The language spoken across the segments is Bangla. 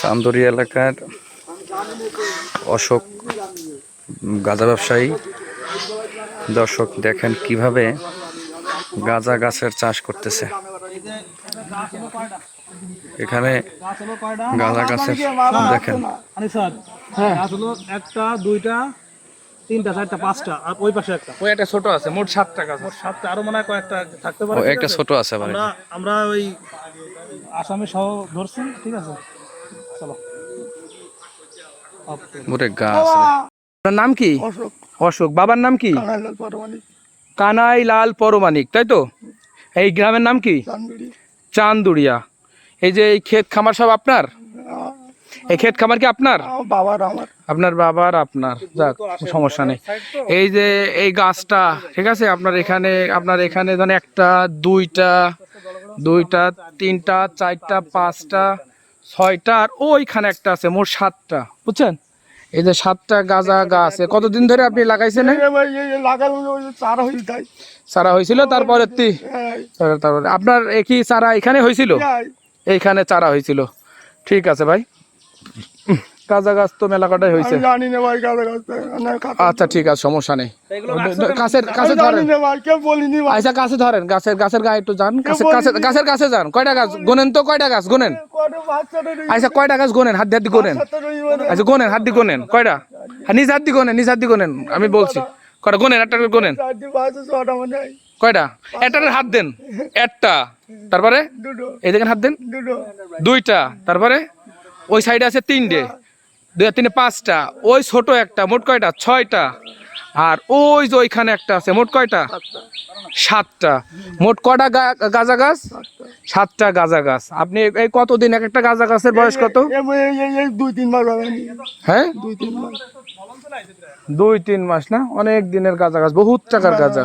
চান্দুরি এলাকার অশোক গাঁজা ব্যবসায়ী দর্শক, দেখেন কীভাবে গাঁজা গাছের চাষ করতেছে? এখানে? গাঁজা গাছের, দেখেন একটা, দুইটা তিনটা চারটা পাঁচটা আর ওই পাশে একটা। ওই একটা ছোট আছে মোট সাতটা গাছ মোট সাতটা আরও মনে হয় কয়েকটা থাকতে পারে একটা ছোট আছে আমরা আমরা ওই আসামি সহ ধরছি ঠিক আছে? চলো। মোটে গাছ আপনার নাম কি? অশোক। বাবার নাম কি? কানাই লাল পরমানিক তাই তো? এই গ্রামের নাম কি? চান্দুরিয়া। এই যে এই ক্ষেত খামার সব আপনার? এই ক্ষেত খামার কি আপনার? বাবার আমার। আপনার বাবার আপনার। যাক সমস্যা নেই। এই যে এই গাছটা ঠিক আছে? আপনার এখানে আপনার এখানে ধরেন একটা দুইটা দুইটা তিনটা চারটা পাঁচটা ছয়টা আর ওইখানে একটা আছে মোট সাতটা। বুঝছেন? এই যে সাতটা গাঁজা গাছ কতদিন ধরে আপনি লাগাইছেন? চারা হয়ে হয়েছিল তারপরে তারপরে আপনার কি চারা এখানে হয়েছিল? এইখানে চারা হয়েছিল। ঠিক আছে ভাই। গাঁজা গাছ তো মেলা কটাই হয়েছে। জানি না ভাই গাছ গাছ আচ্ছা ঠিক আছে সমস্যা নেই। কাছের কাছে ধরেন। আচ্ছা কাছে ধরেন গাছের গাছের গায়ে একটু যান। গাছের কাছে গাছের কাছে যান। কয়টা গাছ? গোনেন তো কয়টা গাছ? গোনেন। আচ্ছা কয়টা গাছ গোনেন? হাত দিয়ে হাত দিয়ে গোনেন। আচ্ছা গোনেন হাত দিয়ে গোনেন। কয়টা? হ্যাঁ নিজ হাত দিয়ে গোনেন নিজ হাত দিয়ে গোনেন আমি বলছি। কয়টা? গোনেন একটা গোনেন। কয়টা? একটার হাত দেন। একটা। তারপরে? এই দেখেন হাত দেন। দুইটা। তারপরে? ওই সাইডে আছে তিনটে দুই তিনে পাঁচটা ওই ছোট একটা মোট কয়টা ছয়টা আর ওই যে ওইখানে একটা আছে মোট কয়টা সাতটা মোট কয়টা গা- গাঁজা গাছ সাতটা গাঁজা গাছ আপনি এই কতদিন এক একটা গাঁজা গাছের বয়স কত দুই তিন মাস হ্যাঁ দুই তিন মাস দুই তিন মাস না অনেক দিনের গাঁজা গাছ বহুত টাকার গাঁজা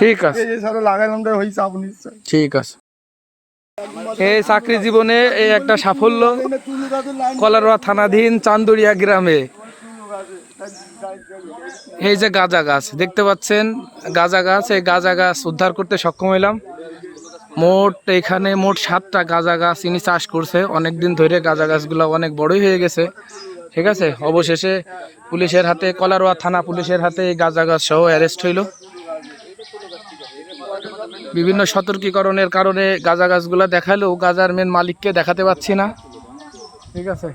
ঠিক আছে। ঠিক আছে এই চাকরি জীবনে এই একটা সাফল্য। কলারোয়া থানাধীন চান্দুরিয়া গ্রামে। এই যে গাঁজা গাছ, দেখতে পাচ্ছেন গাঁজা গাছ, এই গাঁজা গাছ উদ্ধার করতে সক্ষম হইলাম। মোট এখানে মোট সাতটা গাঁজা গাছ ইনি চাষ করছে। অনেক দিন ধরে গাঁজা গাছগুলো অনেক বড়ই হয়ে গেছে। ঠিক আছে? অবশেষে পুলিশের হাতে, কলারোয়া থানা পুলিশের হাতে এই গাঁজা গাছ সহ অ্যারেস্ট হইল। বিভিন্ন সতর্কীকরণের কারণে গাঁজা গাছগুলো দেখালেও গাজার মেন মালিককে দেখাতে পাচ্ছি না। ঠিক আছে?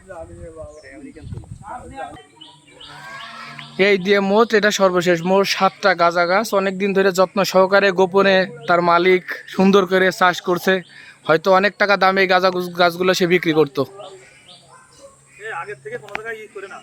এই দিয়ে মোট এটা সর্বশেষ, মোট সাতটা গাঁজা গাছ। অনেকদিন ধরে যত্ন সহকারে গোপনে তার মালিক সুন্দর করে চাষ করছে। হয়তো অনেক টাকা দামে এই গাঁজা গাছগুলো সে বিক্রি করতো। আগের থেকে কোনো জায়গায় ই করে না।